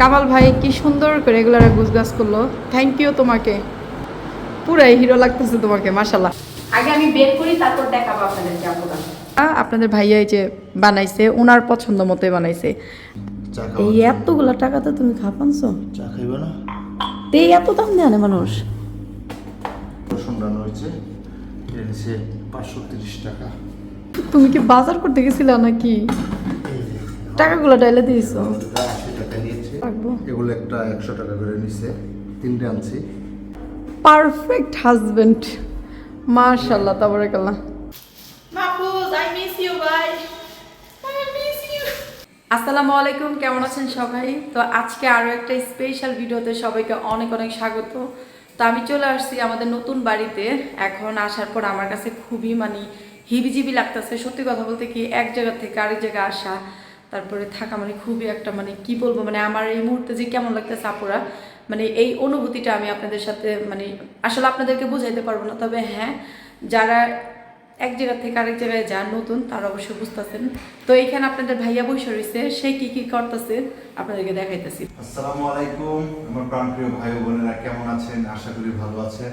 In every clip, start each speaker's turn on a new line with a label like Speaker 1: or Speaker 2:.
Speaker 1: কামাল ভাই কি সুন্দর করে এগুলার গুছগাছ করল। থ্যাংক ইউ তোমাকে। পুরাই হিরো লাগতেছে তোমাকে মাশাল্লাহ
Speaker 2: আগে আমি বের করি তারপর দেখাবো আপনাদেরকে আপুরা
Speaker 1: আপনাদের ভাইয়া এই যে বানাইছে ওনার পছন্দ মতোই বানাইছে। এই এতগুলা টাকা তো তুমি খাপানছো।
Speaker 3: চা খাইবে না?
Speaker 1: তো এই এত দাম দেয় না মানুষ।
Speaker 3: রসুন হয়েছে এটা পাঁচশো তিরিশ টাকা।
Speaker 1: তুমি কি বাজার করতে গেছিলে নাকি? টাকাগুলো ডাইলে দিয়েছ
Speaker 3: আমাদের আশি টাকা নিয়েছে
Speaker 1: রাখব।
Speaker 3: এগুলো একটা একশো টাকা করে নিচ্ছে তিনটে আনছি।
Speaker 1: Perfect husband. মাশাল্লাহ তাবারাকাল্লাহ। আসসালামু আলাইকুম কেমন আছেন সবাই? তো আজকে আরও একটা স্পেশাল ভিডিওতে সবাইকে অনেক অনেক স্বাগত। তো আমি চলে আসছি আমাদের নতুন বাড়িতে। এখন আসার পর আমার কাছে খুবই মানে হিবিজিবি লাগতেছে। সত্যি কথা বলতে কি এক জায়গা থেকে আরেক জায়গায় আসা। তারপরে থাকা মানে খুবই একটা মানে কি বলব মানে আমার এই মুহূর্তে যে কেমন লাগতেছে আপুরা মানে এই অনুভূতিটা আমি আপনাদের সাথে মানে আসলে আপনাদেরকে বোঝাইতে পারব না। তবে হ্যাঁ যারা এক জায়গা থেকে আরেক জায়গায় যান নতুন, তারা অবশ্যই বুঝতেছেন। তো এইখানে আপনাদের ভাইয়া বসে রয়েছে, সে কি কি করতেছে আপনাদেরকে দেখাইতেছি।
Speaker 3: আসসালামু আলাইকুম, আমার প্রাণপ্রিয় ভাই বোনেরা কেমন আছেন? আশা করি ভালো আছেন।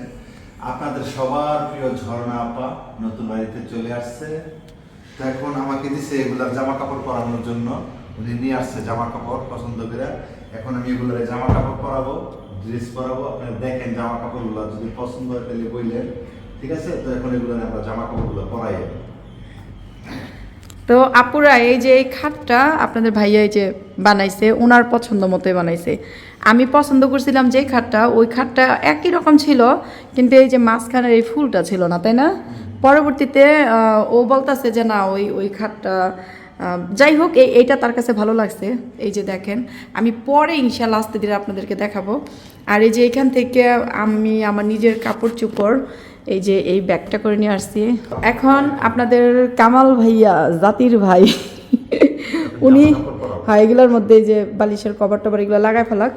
Speaker 3: আপনাদের সবার প্রিয় ঝর্ণা আপা নতুন বাড়িতে চলে আসছে। তো এখন আমাকে দিছে এগুলার জামা কাপড় পরানোর জন্য। উনি নিয়ে আসছে জামা কাপড় পছন্দ করে। এখন আমি এগুলোর জামা কাপড় পরাবো ড্রেস পরাবো। আপনারা দেখেন জামা কাপড়গুলো যদি পছন্দ হয় তাহলে বললেন ঠিক আছে? তো এখন এগুলো আমরা জামা কাপড়গুলো পরাই।
Speaker 1: তো আপুরা, এই যে এই খাটটা আপনাদের ভাইয়া এই যে বানাইছে ওনার পছন্দ মতোই বানাইছে। আমি পছন্দ করছিলাম যে খাটটা, ওই খাটটা একই রকম ছিল, কিন্তু এই যে মাঝখানের এই ফুলটা ছিল না, তাই না? পরবর্তীতে ও বলতাছে যে না ওই ওই খাটটা যাই হোক এই এইটা তার কাছে ভালো লাগছে। এই যে দেখেন আমি পরে ইনশাল্লাহ আসতে দিলে আপনাদেরকে দেখাবো। আর এই যে এখান থেকে আমি আমার নিজের কাপড় চোপড় এই যে এই ব্যাগটা করে নিয়ে আসছি। এখন আপনাদের কামাল ভাইয়া জাতির ভাই উনি হয় এগুলোর মধ্যে যে বালিশের কভার টবার এগুলো লাগাই ফেলাক।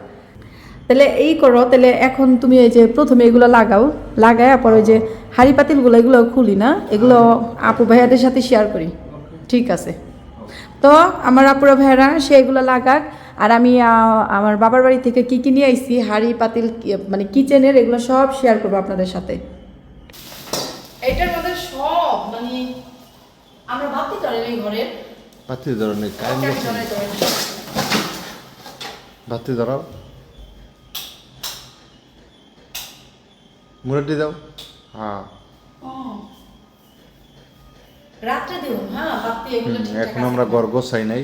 Speaker 1: তাহলে এই করো তাহলে এখন তুমি এই যে প্রথমে এগুলো লাগাও লাগায় পর ওই যে হাড়ি পাতিলগুলো এগুলো খুলি না? এগুলো আপু ভাইয়াদের সাথে শেয়ার করি। ঠিক আছে। তো আমার আপুরা ভাইয়ারা সে এগুলো লাগাক। আর আমি আমার বাবার বাড়ি থেকে কি কি নিয়ে আইছি হাড়ি পাতিল মানে কিচেনের এগুলো সব শেয়ার করব আপনাদের সাথে। এটার মধ্যে সব মানে আমরা ভাবতে পারি এই ঘরের
Speaker 3: বাতি ধরনের বাতি ধরাও। মুরব্বি দাও। হ্যাঁ।
Speaker 1: রাত্রে দিও হ্যাঁ বাতি এগুলো
Speaker 3: এখন আমরা গড় গোছাই নাই।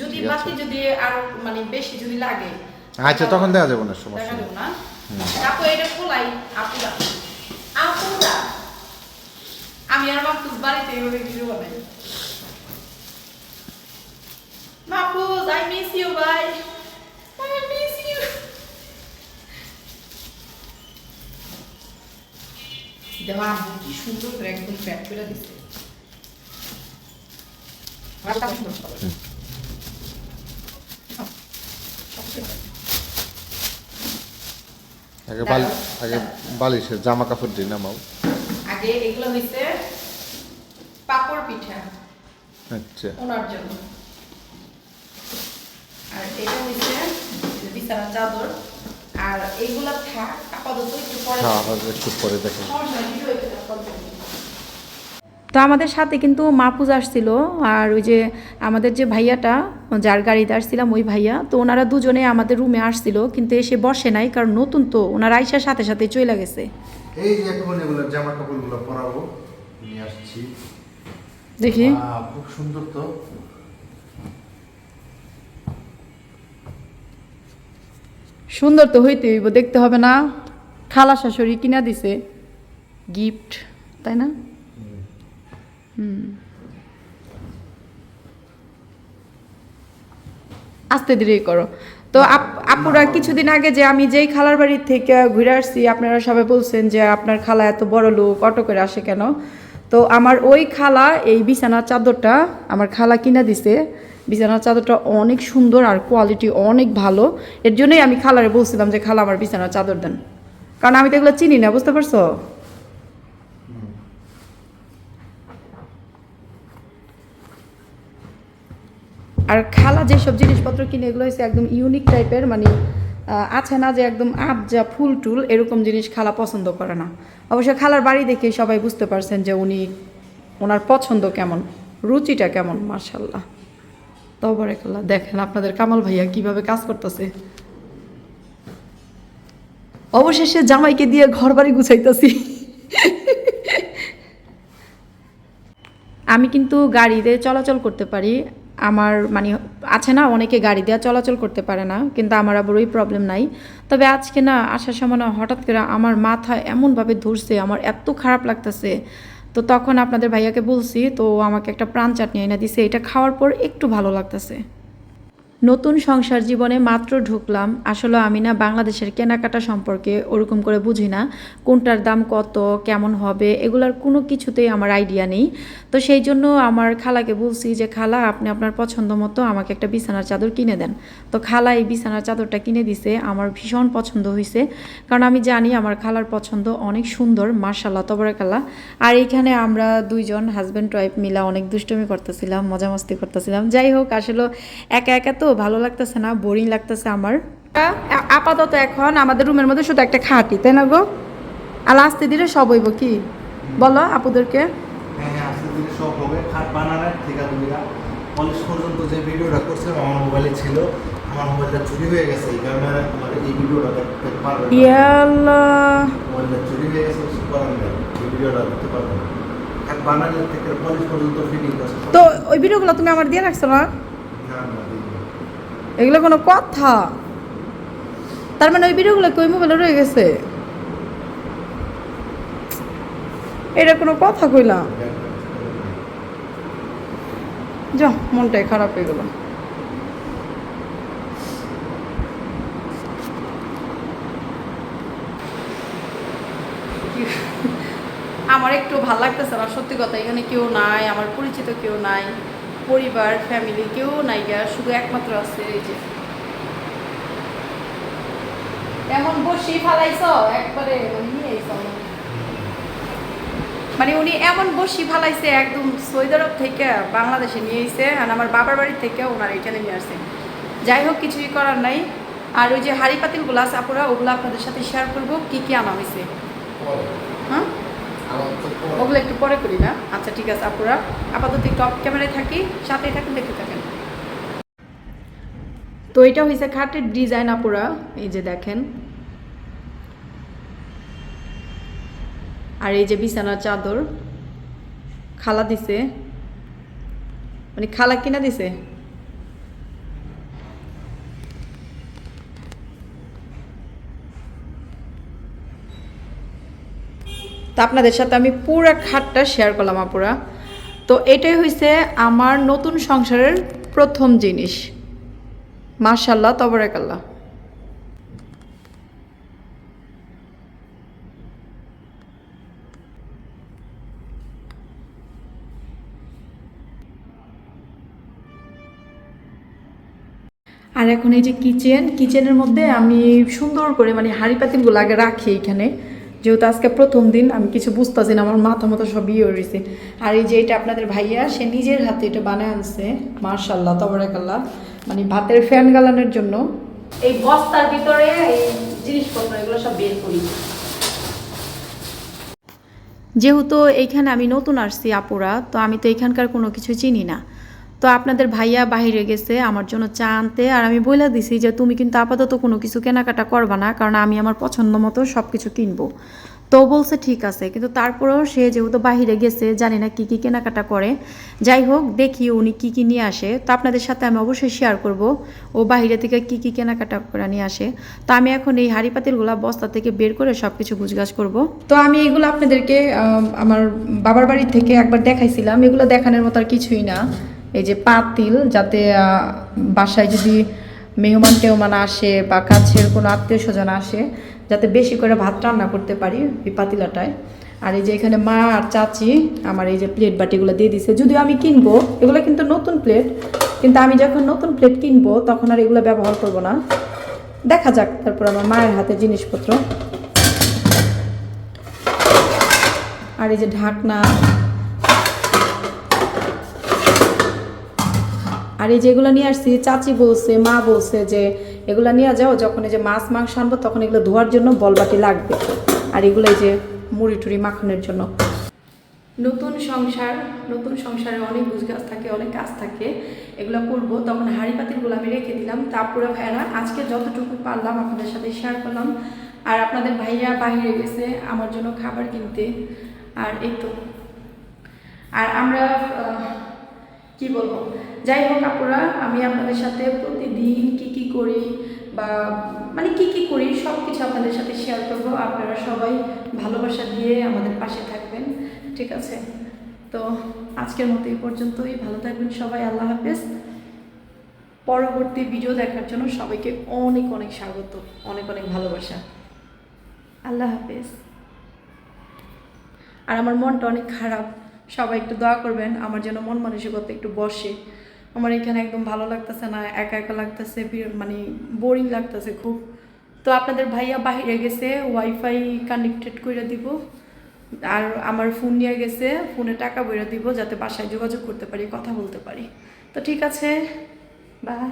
Speaker 1: যদি বাতি যদি আরও মানে বেশি যদি লাগে
Speaker 3: আচ্ছা তখন দেখা যাবে না সমস্যা
Speaker 1: না। আপু এটা খোলাই আপুরা আপুরা আমি আর মাহফুজ বাড়িতে এইভাবে ভিডিও বানাই। মাহফুজ আই মিস ইউ ভাই আই মিস ইউ দেওয়া আম্মু কি সুন্দর করে একদম প্যাক করে দিচ্ছে রাস্তা সুন্দর
Speaker 3: আগে বালি আগে বালিশের জামা কাপড় দিই নামাও।
Speaker 1: আগে এগুলো হইছে পাপড় পিঠা।
Speaker 3: আচ্ছা।
Speaker 1: ওনার জন্য। আর এটা হইছে বিছানা চাদর। আর এইগুলা থাক আপাতত একটু পরে
Speaker 3: হ্যাঁ একটু পরে দেখেন।
Speaker 1: তো আমাদের সাথে কিন্তু মাহফুজ আসছিল আর ওই যে আমাদের যে ভাইয়াটা যার গাড়িতে আসছিলাম ওই ভাইয়া তো ওনারা দুজনে আমাদের রুমে আসছিল কিন্তু এসে বসে নাই কারণ নতুন তো ওনারা আইসার সাথে সাথে চলে গেছে।
Speaker 3: এই যে এখন এগুলো জামা কাপড়গুলো পরাবো নিয়ে আসছি।
Speaker 1: দেখি।
Speaker 3: খুব সুন্দর তো।
Speaker 1: সুন্দর তো হইতে হইব দেখতে হবে না। খালা শাশুড়ি কিনা দিছে। গিফট তাই না? হুম। আস্তে ধীরে করো। তো আপ- আপুরা কিছুদিন আগে যে আমি যেই খালার বাড়ি থেকে ঘুরে আসছি আপনারা সবাই বলছেন যে আপনার খালা এত বড় লোক অটো করে আসে কেন? তো আমার ওই খালা, এই বিছানার চাদরটা আমার খালা কিনা দিছে। বিছানার চাদরটা অনেক সুন্দর আর কোয়ালিটি অনেক ভালো। এর জন্যই আমি খালারে বলছিলাম যে, খালা, আমার বিছানার চাদর দেন। কারণ আমি তো এগুলো চিনি না, বুঝতে পারছ? আর খালা যেসব জিনিসপত্র কিনে, এগুলো হচ্ছে একদম ইউনিক টাইপের মানে আছে না যে একদম আবজা ফুল টুল এরকম জিনিস খালা পছন্দ করে না। অবশ্য খালার বাড়ি দেখে সবাই বুঝতে পারছেন যে উনি, ওনার পছন্দ কেমন, রুচিটা কেমন মার্শাল্লাহ তবরে দেখেন আপনাদের কামাল ভাইয়া কীভাবে কাজ করতেছে। অবশেষে জামাইকে দিয়ে ঘর বাড়ি গুছাইতেছি। আমি কিন্তু গাড়িতে চলাচল করতে পারি আমার মানে আছে না, অনেকে গাড়ি দিয়ে চলাচল করতে পারে না, কিন্তু আমার আবার ওই প্রবলেম নাই। তবে আজকে না, আসার সময় না হঠাৎ করে আমার মাথা এমনভাবে ধরছে, আমার এত খারাপ লাগতেছে। তো তখন আপনাদের ভাইয়াকে বলছি, তো আমাকে একটা প্রাণ চাটনি এনে দিছে, এটা খাওয়ার পর একটু ভালো লাগতেছে। নতুন সংসার জীবনে মাত্র ঢুকলাম। আসলে আমি না বাংলাদেশের কেনাকাটা সম্পর্কে ওরকম করে বুঝি না। কোনটার দাম কত, কেমন হবে, এগুলার কোনো কিছুতেই আমার আইডিয়া নেই। তো সেই জন্য আমার খালাকে বলছি যে, খালা, আপনি আপনার পছন্দ মতো আমাকে একটা বিছানার চাদর কিনে দেন। তো খালা এই বিছানার চাদরটা কিনে দিছে, আমার ভীষণ পছন্দ হয়েছে কারণ আমি জানি আমার খালার পছন্দ অনেক সুন্দর মার্শাল্লাহ তবরাকাল্লা আর এইখানে আমরা দুইজন হাজব্যান্ড ওয়াইফ মিলা অনেক দুষ্টমি করতেছিলাম মজা মস্তি করতেছিলাম। যাই হোক, আসলে একা একা তো ভালো লাগতেছে না বোরিং লাগতেছে আমার। আপাতত এখন আমাদের রুমের মধ্যে শুধু একটা খাটি তাই না গো? আর আস্তে দিলে সব হইব কি? বলো আপুদেরকে।
Speaker 3: হ্যাঁ হ্যাঁ আস্তে ধীরে সব হবে। খাট বানানোর ঠিকাদারিরা পলিশ পর্যন্ত যে ভিডিওটা করছিলাম আমার মোবাইলে ছিল। আমার মোবাইলটা চুরি হয়ে গেছে এই কারণে আমার এই ভিডিওটা দেখতে পারবে না। মোবাইলটা চুরি হয়ে গেছে কিছু করার নেই। এই ভিডিওটা দেখতে পারবে না। খাট বানানোর থেকে পলিশ পর্যন্ত ফিটিং করছে।
Speaker 1: তো ওই ভিডিওগুলো তুমি আমার দিয়ে রাখছো না। এগুলো কোনো কথা। তার মানে ওই ভিডিওগুলো কই মোবাইলে রয়ে গেছে? এটা কোনো কথা কইলাম যা, মনটাই খারাপ হয়ে গেল। আমার একটু ভালো লাগতেছে না, সত্যি কথা, এখানে কেউ নাই, আমার পরিচিত কেউ নাই। পরিবার ফ্যামিলি কেউ নাই গা শুধু একমাত্র আছে এই যে। এমন বসি ফালাইছ? একবারে মানে। মানে উনি এমন বসি ফালাইছে একদম সৌদি আরব থেকে বাংলাদেশে নিয়ে এসে আর আমার বাবার বাড়ি থেকে ওনার এখানে নিয়ে আসছে। যাই হোক কিছুই করার নাই। আর ওই যে হাড়ি পাতিলগুলো আছে আপুরা ওগুলো আপনাদের সাথে শেয়ার করব কি কি আনা হয়েছে হ্যাঁ? ওগুলো একটু পরে করি না? আচ্ছা ঠিক আছে, আপুরা। আপাতত অফ ক্যামেরায় থাকি, সাথেই থাকেন, দেখতে থাকেন। তো এটা হয়েছে খাটের ডিজাইন আপুরা। এই যে দেখেন। আর এই যে বিছানার চাদর। খালা দিছে। মানে খালা কিনা দিছে? তো আপনাদের সাথে আমি পুরা খাটটা শেয়ার করলাম, আপুরা। তো এটাই হয়েছে আমার নতুন সংসারের প্রথম জিনিস। মার্শাল্লাহ তবরাকাল্লাহ। আর এখন এই যে কিচেন কিচেনের মধ্যে আমি সুন্দর করে মানে হাঁড়ি পাতিলগুলো আগে রাখি এখানে। যেহেতু আজকে প্রথম দিন আমি কিছু বুঝতেছি না আমার মাথা মতো সব ইয়ে রয়েছে। আর এই যে এটা আপনাদের ভাইয়া সে নিজের হাতে এটা বানায় আনছে মার্শাল্লাহ তবরাকাল্লাহ। মানে ভাতের ফ্যান গালানোর জন্য। এই বস্তার ভিতরে এই জিনিসপত্র এগুলো সব বের করি। যেহেতু এইখানে আমি নতুন আসছি আপুরা তো আমি তো এখানকার কোনো কিছু চিনি না। তো আপনাদের ভাইয়া বাইরে গেছে আমার জন্য চা আনতে। আর আমি বলে দিছি যে তুমি কিন্তু আপাতত কোনো কিছু কেনাকাটা করবা না, কারণ আমি আমার পছন্দ মতো সব কিছু কিনবো। তো বলছে ঠিক আছে, কিন্তু তারপরেও সে যেহেতু বাইরে গেছে, জানি না কী কী কেনাকাটা করে। যাই হোক, দেখি উনি কী কী নিয়ে আসে। তো আপনাদের সাথে আমি অবশ্যই শেয়ার করব, ও বাইরে থেকে কী কী কেনাকাটা করে নিয়ে আসে। তো আমি এখন এই হাঁড়ি পাতিলগুলো বস্তা থেকে বের করে সব কিছু গুছগাছ করব। তো আমি এগুলো আপনাদেরকে আমার বাবার বাড়ি থেকে একবার দেখাইছিলাম। এগুলো দেখানোর মতো আর কিছুই না। এই যে পাতিল, যাতে বাসায় যদি মেহমান টেহমান আসে বা কাছের কোনো আত্মীয় স্বজন আসে, যাতে বেশি করে ভাত রান্না করতে পারি এই পাতিলাটায়। আর এই যে এখানে মা আর চাচি আমার এই যে প্লেট বাটিগুলো দিয়ে দিছে। যদিও আমি কিনবো, এগুলো কিন্তু নতুন প্লেট কিন্তু আমি যখন নতুন প্লেট কিনবো, তখন আর এগুলো ব্যবহার করব না। দেখা যাক, তারপর আমার মায়ের হাতে জিনিসপত্র। আর এই যে ঢাকনা আর এই যেগুলো নিয়ে আসছি, চাচি বলছে, মা বলছে যে এগুলো নিয়ে যাও, যখন এই যে মাছ মাংস আনব, তখন এগুলো ধোয়ার জন্য বলবাটি লাগবে। আর এগুলো এই যে মুড়ি টুড়ি মাখনের জন্য। নতুন সংসার, নতুন সংসারে অনেক গুজগাছ থাকে, অনেক কাজ থাকে, এগুলো করব। তখন হাঁড়ি পাতিলগুলো আমি রেখে দিলাম। তারপরে ভাইয়ারা, আজকে যতটুকু পারলাম আপনাদের সাথে শেয়ার করলাম। আর আপনাদের ভাইয়া বাহিরে গেছে, আমার জন্য খাবার কিনতে। আর এই তো। আর আমরা কি বলব? যাই হোক আপুরা, আমি আপনাদের সাথে প্রতিদিন কি কি করি বা মানে কি কি করি সব কিছু আপনাদের সাথে শেয়ার করব। আপনারা সবাই ভালোবাসা দিয়ে আমাদের পাশে থাকবেন, ঠিক আছে? তো আজকের মতো এই পর্যন্তই। ভালো থাকবেন সবাই, আল্লাহ হাফেজ। পরবর্তী ভিডিও দেখার জন্য সবাইকে অনেক অনেক স্বাগত, অনেক অনেক ভালোবাসা। আল্লাহ হাফেজ। আর আমার মনটা অনেক খারাপ। সবাই একটু দোয়া করবেন, আমার যেন মন মানসিকতা একটু বসে। আমার এখানে একদম ভালো লাগতেছে না, একা একা লাগতেছে মানে বোরিং লাগতেছে খুব। তো আপনাদের ভাইয়া বাহিরে গেছে ওয়াইফাই কানেক্টেড করে দিব। আর আমার ফোন নিয়ে গেছে, ফোনে টাকা বইরা দিব, যাতে বাসায় যোগাযোগ করতে পারি, কথা বলতে পারি। তো ঠিক আছে বাই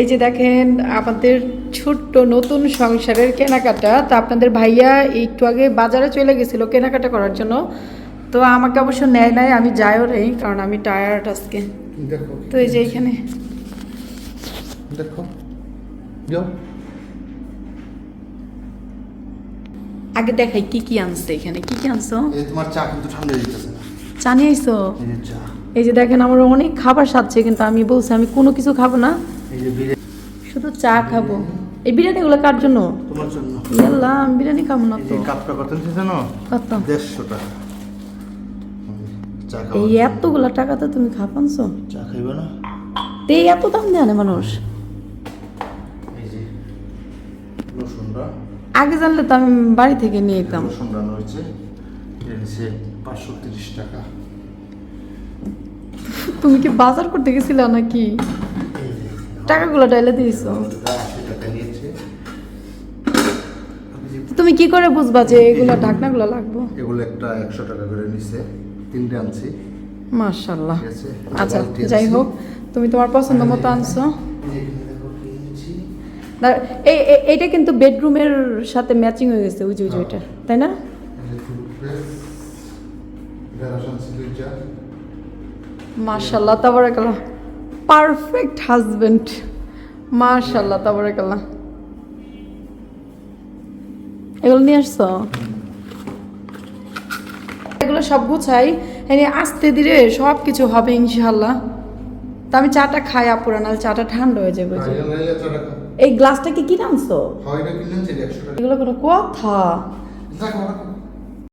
Speaker 1: এই যে দেখেন আমাদের ছোট্ট নতুন সংসারের কেনাকাটা তা আপনাদের ভাইয়া একটু আগে বাজারে চলে গেছিল কেনাকাটা করার জন্য। তো আমাকে অবশ্য নেয় নাই আমি যাইও নেই কারণ আমি টায়ার্ড আজকে। তো এই যে এখানে।
Speaker 3: দেখো।
Speaker 1: আগে দেখাই কি কি আনছে এখানে কি কি আনছো?
Speaker 3: তোমার চা কিন্তু ঠান্ডা দিতেছে না
Speaker 1: চা নিয়ে আইছো?
Speaker 3: এই যে
Speaker 1: দেখেন আমার অনেক খাবার সাজছে কিন্তু আমি বলছি আমি কোনো কিছু খাব না। শুধু চা খাব। এই বিরিয়ানিগুলো কার জন্য?
Speaker 3: তোমার জন্য।
Speaker 1: আমি বিরিয়ানি খাব না তো।
Speaker 3: কাপটা কত জানো?
Speaker 1: কত?
Speaker 3: দেড়শো টাকা।
Speaker 1: এই এতগুলা টাকা তো তুমি খাপানছো।
Speaker 3: চা খাইবে না।
Speaker 1: তো এত দাম দেয় না মানুষ। আগে জানলে তো আমি বাড়ি থেকে নিয়ে যেতাম।
Speaker 3: হয়েছে। এটা নিচ্ছে পাঁচশো তিরিশ টাকা।
Speaker 1: তুমি কি বাজার করতে গেছিলে নাকি? টাকাগুলো ডাইলে দিয়েছ। তুমি কি করে বুঝবা যে এগুলো ঢাকনাগুলো লাগবো?
Speaker 3: এগুলো একটা একশো টাকা করে নিচ্ছে তিনটে আনছি। আছে?
Speaker 1: আচ্ছা যাই হোক তুমি তোমার পছন্দ মতো আনছো।
Speaker 3: এই
Speaker 1: এইটা কিন্তু বেডরুমের সাথে ম্যাচিং হয়ে গেছে ওই যে ওইটা তাই না। মার্শাল্লাহ তাবারাকাল্লাহ। পারফেক্ট হাজবেন্ড মার্শাল্লাহ তাবারাকাল্লাহ। এগুলো নিয়ে আসছো? এগুলো সব গুছাই এনে আস্তে ধীরে সব কিছু হবে ইনশাল্লাহ তা আমি চাটা খাই আপুরা নাহলে চাটা ঠান্ডা হয়ে যাবে ওই যে।
Speaker 3: আর এগুলো নিলে একশো টাকা।
Speaker 1: এই গ্লাসটা কি কিনে আনছো?
Speaker 3: হয় একশো টাকা।
Speaker 1: এগুলো কোনো কথা।